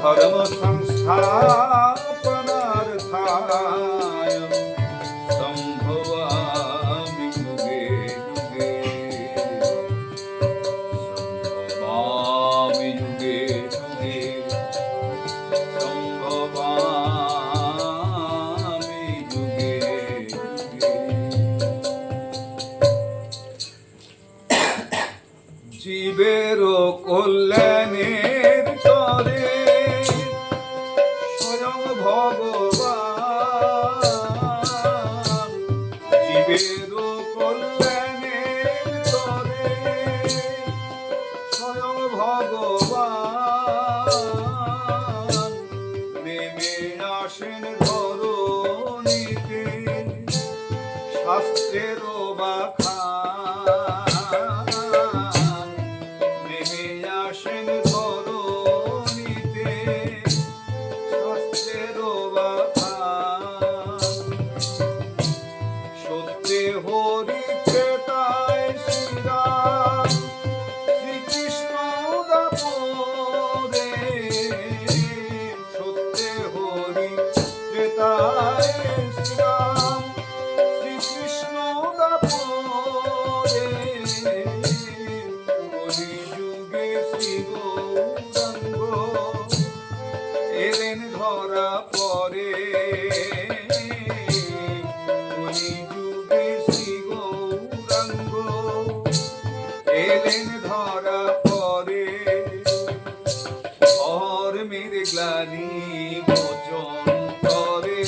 ধর্ম সংস্থাপনার্থায় সম্ভবামি যুগে যুগে সম্ভবামি যুগে যুগে সম্ভবামি যুগে জীবের কল্যাণে শাস্ত্রেরও বাখান গৌরাঙ্গ এলেন ধরা পরে। কলি যুগে শ্রী গৌরাঙ্গ এলেন ধরা পরে। ধর্মের গ্লানি মোচন করে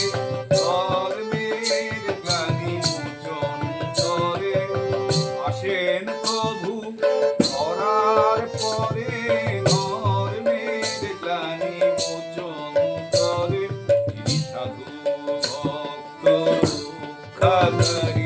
ধর্মের গ্লানি মোচন করে। Hallelujah.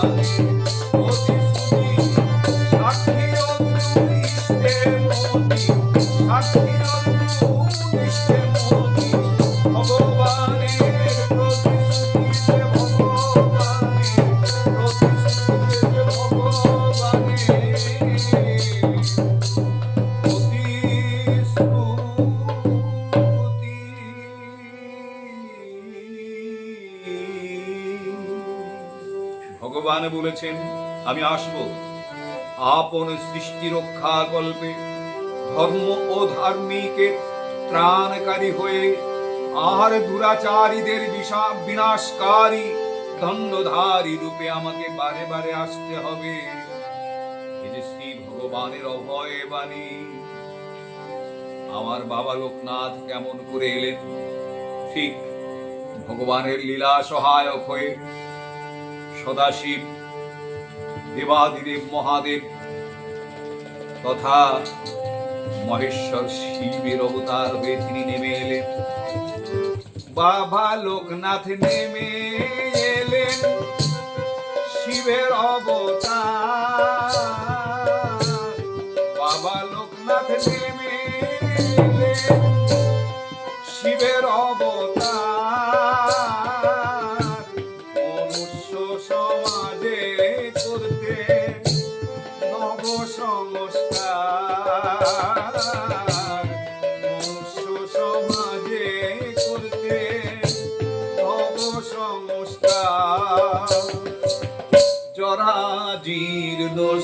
ভগবানের ভগবান বলেছেন, আমি আসব। আপন সৃষ্টি রক্ষা কল্পে ধর্ম ও ধার্মিকের ত্রাণকারী হয়ে আর দুরাচারীদের বিনাশকারী দণ্ডধারী রূপে আমাকে বারে বারে আসতে হবে। শ্রী ভগবানের অভয় বাণী। আমার বাবা লোকনাথ কেমন করে এলেন? ঠিক ভগবানের লীলা সহায়ক হয়ে সদাশিব, দেবাদিদেব মহাদেব তথা মহেশ্বর শিবের অবতার হয়ে তিনি নেমে এলেন। বাবা লোকনাথ নেমে এলেন। শিবের অবতার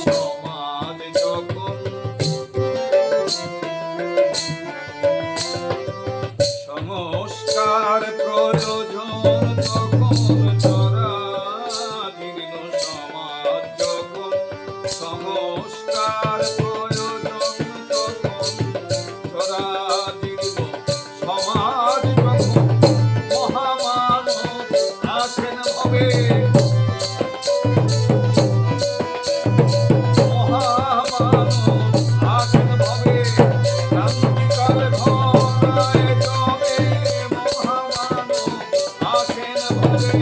সমাজ যখন। সংস্কার প্রয়োজন তখন চরাধীন সমাজ যখন। সংস্কার প্রয়োজন তখন চরাধীন সমাজ যখন। মহামানব আসেন হবে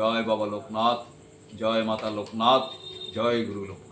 জয় বাবা লোকনাথ জয় মাতা লোকনাথ জয় গুরু লোকনাথ।